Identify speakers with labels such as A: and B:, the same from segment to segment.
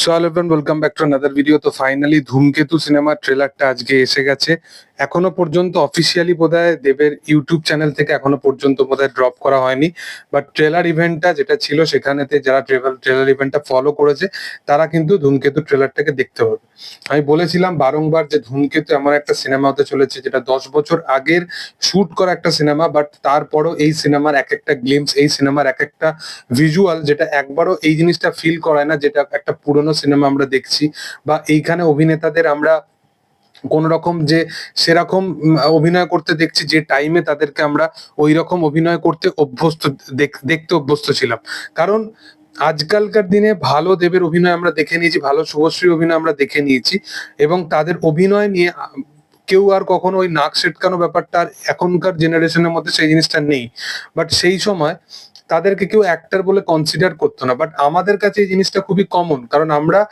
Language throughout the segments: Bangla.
A: So hello everyone, welcome back to another video. তো ফাইনালি ধূমকেতু সিনেমার ট্রেলারটা আজকে এসে গেছে। এখনও পর্যন্ত অফিসিয়ালি বোধহয় দেবের ইউটিউব চ্যানেল থেকে এখনও পর্যন্ত বোধহয় ড্রপ করা হয়নি। বাট ট্রেলার ইভেন্টটা যেটা ছিল সেখানেতে যারা ট্রেলার ট্রেলার ইভেন্টটা ফলো করেছে, তারা কিন্তু ধূমকেতু ট্রেলারটাকে দেখতে হবে। আমি বলেছিলাম বারংবার যে ধূমকেতু এমন একটা সিনেমা হতে চলেছে যেটা দশ বছর আগের শুট করা একটা সিনেমা বাট তারপরও এই সিনেমার এক একটা গ্লিমস এই সিনেমার এক একটা ভিজুয়াল যেটা একবারও এই জিনিসটা ফিল করায় না, যেটা একটা পুরনো সিনেমা আমরা দেখছি, বা এইখানে অভিনেতাদের আমরা কোন রকম যে সেরকম অভিনয় করতে দেখছি যে টাইমে তাদেরকে আমরা ওই রকম অভিনয় করতে অভ্যস্ত, দেখ- দেখতে অভ্যস্ত ছিলাম। কারণ আজকালকার দিনে ভালো দেবের অভিনয় আমরা দেখে নিয়েছি, ভালো শুভশ্রী অভিনয় আমরা দেখে নিয়েছি এবং তাদের অভিনয় নিয়ে, কেউ আর কখনো ওই নাক সেটকানো ব্যাপারটা আর এখনকার জেনারেশনের মধ্যে সেই জিনিসটা নেই। বাট সেই সময় তাদেরকে কেউ অ্যাক্টর বলে কনসিডার করতো না। বাট আমাদের কাছে এই জিনিসটা খুবই কমন কারণ আমরা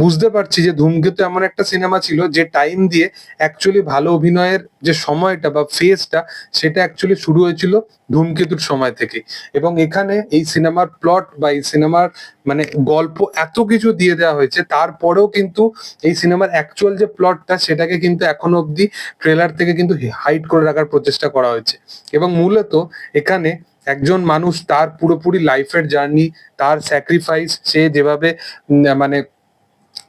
A: বুঝতে পারছি যে ধূমকেতু এমন একটা সিনেমা ছিল যে টাইম দিয়ে অ্যাকচুয়ালি ভালো অভিনয়ের যে সময়টা বা ফেজটা সেটা অ্যাকচুয়ালি শুরু হয়েছিল ধূমকেতুর সময় থেকে এবং এখানে এই সিনেমার প্লট বা এই সিনেমার মানে গল্প এত কিছু দিয়ে দেওয়া হয়েছে, তারপরেও কিন্তু এই সিনেমার অ্যাকচুয়াল যে প্লটটা সেটাকে কিন্তু এখনও অবধি ট্রেলার থেকে কিন্তু হাইড করে রাখার প্রচেষ্টা করা হয়েছে। এবং মূলত এখানে একজন মানুষ তার পুরোপুরি লাইফের জার্নি তার স্যাক্রিফাইস সে যেভাবে মানে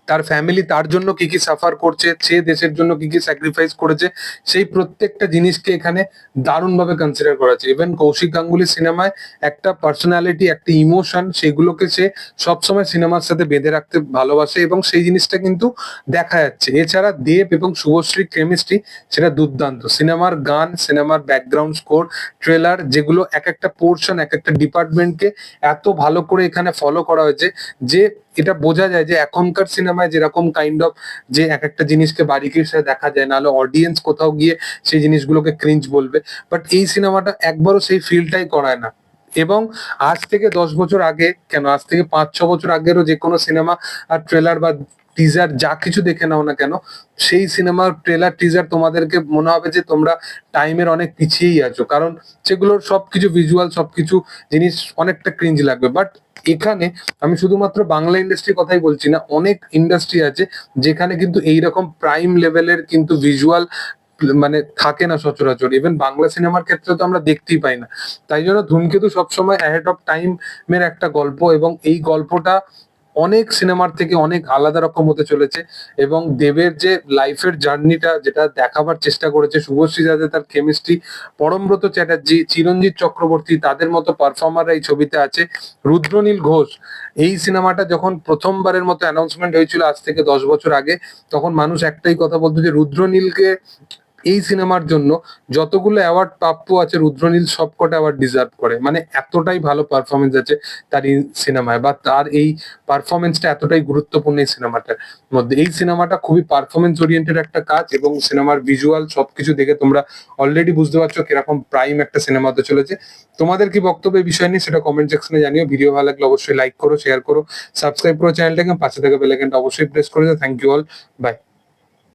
A: তার ফ্যামিলি তার জন্য কি কি সাফার করছে, সে দেশের জন্য কি কি স্যাক্রিফাইস করেছে, সেই প্রত্যেকটা জিনিসকে এখানে দারুণভাবে কনসিডার করা হয়েছে ইভেন কৌশিক গাঙ্গুলি সিনেমায় একটা পার্সোনালিটি একটা ইমোশন সেগুলোকে সে সবসময় সিনেমার সাথে বেঁধে রাখতে ভালোবাসে এবং সেই জিনিসটা কিন্তু দেখা যাচ্ছে। এছাড়া দেব এবং শুভশ্রী কেমিস্ট্রি সেটা দুর্দান্ত। সিনেমার গান সিনেমার ব্যাকগ্রাউন্ড স্কোর ট্রেলার যেগুলো এক একটা পোর্শন এক একটা ডিপার্টমেন্টকে এত ভালো করে এখানে ফলো করা হয়েছে যে এটা বোঝা যায় যে এখনকার সিনেমায় যেরকম কাইন্ড অফ যে এক একটা জিনিসকে বারিকের সাথে দেখা যায়, নাহলে অডিয়েন্স কোথাও গিয়ে সেই জিনিসগুলোকে ক্রিঞ্জ বলবে। বাট এই সিনেমাটা একবারও সেই ফিলটাই করায় না। এবং আজ থেকে দশ বছর আগে, কেন? আজ থেকে পাঁচ, ছ বছর আগেরও যে কোনো সিনেমা আর ট্রেলার বা টিজার যা কিছু দেখে নাও না কেন, সেই সিনেমার ট্রেলার টিজার তোমাদেরকে মনে হবে যে তোমরা টাইমের অনেক পিছিয়েই আছো। কারণ সেগুলোর সবকিছু ভিজুয়াল সবকিছু জিনিস অনেকটা ক্রিঞ্জ লাগবে। বাট এখানে আমি শুধুমাত্র বাংলা ইন্ডাস্ট্রির কথাই বলছি না, অনেক ইন্ডাস্ট্রি আছে যেখানে কিন্তু এইরকম প্রাইম লেভেলের কিন্তু ভিজুয়াল মানে থাকে না সচরাচর। ইভেন বাংলা সিনেমার ক্ষেত্রে তো আমরা দেখতেই পাই না। তাই জন্য ধূমকেতু সবসময় অ্যাহেড অফ টাইমের একটা গল্প এবং এই গল্পটা অনেক সিনেমার থেকে অনেক আলাদা রকম হতে চলেছে এবং দেবের যে লাইফের জার্নিটা যেটা দেখাবার চেষ্টা করেছে শুভশ্রী যাতে তার কেমিস্ট্রি পরমব্রত চ্যাটার্জি, চিরঞ্জিত চক্রবর্তী, তাদের মতো পারফর্মাররা এই ছবিতে আছে। রুদ্রনীল ঘোষ, এই সিনেমাটা যখন প্রথমবারের মতো অ্যানাউন্সমেন্ট হয়েছিল আজ থেকে দশ বছর আগে, তখন মানুষ একটাই কথা বলতো যে রুদ্রনীলকে এই সিনেমার জন্য যতগুলো অ্যাওয়ার্ড প্রাপ্য আছে, রুদ্রনীল সবকটা অ্যাওয়ার্ড ডিজার্ভ করে। মানে এতটাই ভালো পারফরমেন্স আছে তার এই সিনেমায় বা তার এই পারফরমেন্সটা এতটাই গুরুত্বপূর্ণ এই সিনেমাটার মধ্যে। এই সিনেমাটা খুবই পারফরমেন্স ওরিয়েন্টেড একটা কাজ এবং সিনেমার ভিজুয়াল সবকিছু দেখে তোমরা অলরেডি বুঝতে পারছ কীরকম প্রাইম একটা সিনেমা হতে চলেছে। তোমাদের কি বক্তব্য বিষয় নিয়ে সেটা কমেন্ট সেকশনে জানিও। ভিডিও ভালো লাগলে অবশ্যই লাইক করো শেয়ার করো সাবস্ক্রাইব করো চ্যানেলটাকে পাশে থেকে বেলাইকনটা অবশ্যই প্রেস করে দাও। Thank you all by